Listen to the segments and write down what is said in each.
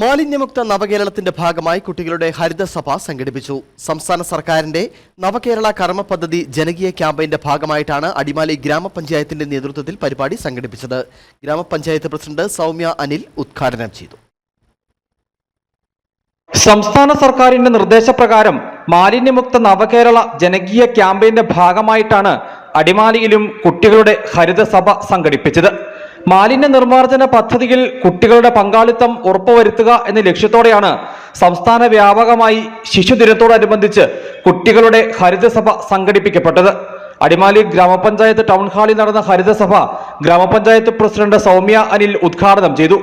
മാലിന്യമുക്ത നവകേരളത്തിന്റെ ഭാഗമായി കുട്ടികളുടെ ഹരിതസഭ സംഘടിപ്പിച്ചു. സംസ്ഥാന സർക്കാരിന്റെ നവകേരള കർമ്മ പദ്ധതി ജനകീയ ക്യാമ്പയിന്റെ ഭാഗമായിട്ടാണ് അടിമാലി ഗ്രാമപഞ്ചായത്തിന്റെ നേതൃത്വത്തിൽ പരിപാടി സംഘടിപ്പിച്ചത്. ഗ്രാമപഞ്ചായത്ത് പ്രസിഡന്റ് സൗമ്യ അനിൽ ഉദ്ഘാടനം ചെയ്തു. സംസ്ഥാന സർക്കാരിന്റെ നിർദ്ദേശപ്രകാരം മാലിന്യമുക്ത നവകേരള ജനകീയ ക്യാമ്പയിന്റെ ഭാഗമായിട്ടാണ് അടിമാലിയിലും കുട്ടികളുടെ ഹരിതസഭ സംഘടിപ്പിച്ചത്. മാലിന്യ നിർമ്മാർജന പദ്ധതിയിൽ കുട്ടികളുടെ പങ്കാളിത്തം ഉറപ്പുവരുത്തുക എന്ന ലക്ഷ്യത്തോടെയാണ് സംസ്ഥാന വ്യാപകമായി ശിശുദിനത്തോടനുബന്ധിച്ച് കുട്ടികളുടെ ഹരിതസഭ സംഘടിപ്പിക്കപ്പെട്ടത്. അടിമാലി ഗ്രാമപഞ്ചായത്ത് ടൗൺ ഹാളിൽ നടന്ന ഹരിതസഭ ഗ്രാമപഞ്ചായത്ത് പ്രസിഡന്റ് സൗമ്യ അനിൽ ഉദ്ഘാടനം ചെയ്തു.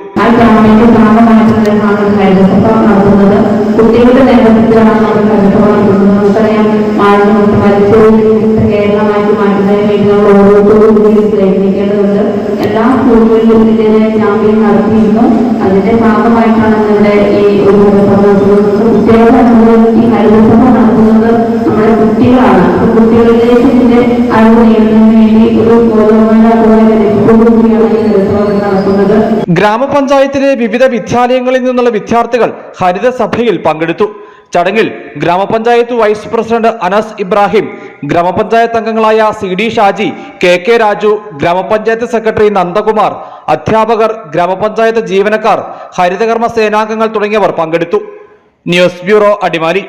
സ്കൂളുകളിലും ഇതിന്റെ ക്യാമ്പയിൻ നടത്തിയിരുന്നു. അതിന്റെ ഭാഗമായിട്ടാണ് ഇവിടെ ഈ ഒരു കുട്ടികളെ ഈ ഹരിതസഭ നടത്തുന്നത് നമ്മുടെ കുട്ടികളാണ്. അപ്പൊ കുട്ടികളിലേക്ക് ഇതിന്റെ അറിവ് നേടുന്നതിന് വേണ്ടി ഒരു ബോധവൽക്കരണ പോലെ നടത്തുന്നത് ഗ്രാമപഞ്ചായത്തിലെ വിവിധ വിദ്യാലയങ്ങളിൽ നിന്നുള്ള വിദ്യാർത്ഥികൾ ഹരിതസഭയിൽ പങ്കെടുത്തു. ചടങ്ങിൽ ഗ്രാമപഞ്ചായത്ത് വൈസ് പ്രസിഡന്റ് അനസ് ഇബ്രാഹിം ഗ്രാമപഞ്ചായത്ത് അംഗങ്ങളായ C D Shaji K K Raju grama panchayat secretary Nandakumar അധ്യാപകർ ഗ്രാമപഞ്ചായത്ത് ജീവനക്കാർ ഹരിതകർമ്മ സേനാംഗങ്ങൾ തുടങ്ങിയവർ പങ്കെടുത്തു. News bureau Adimali.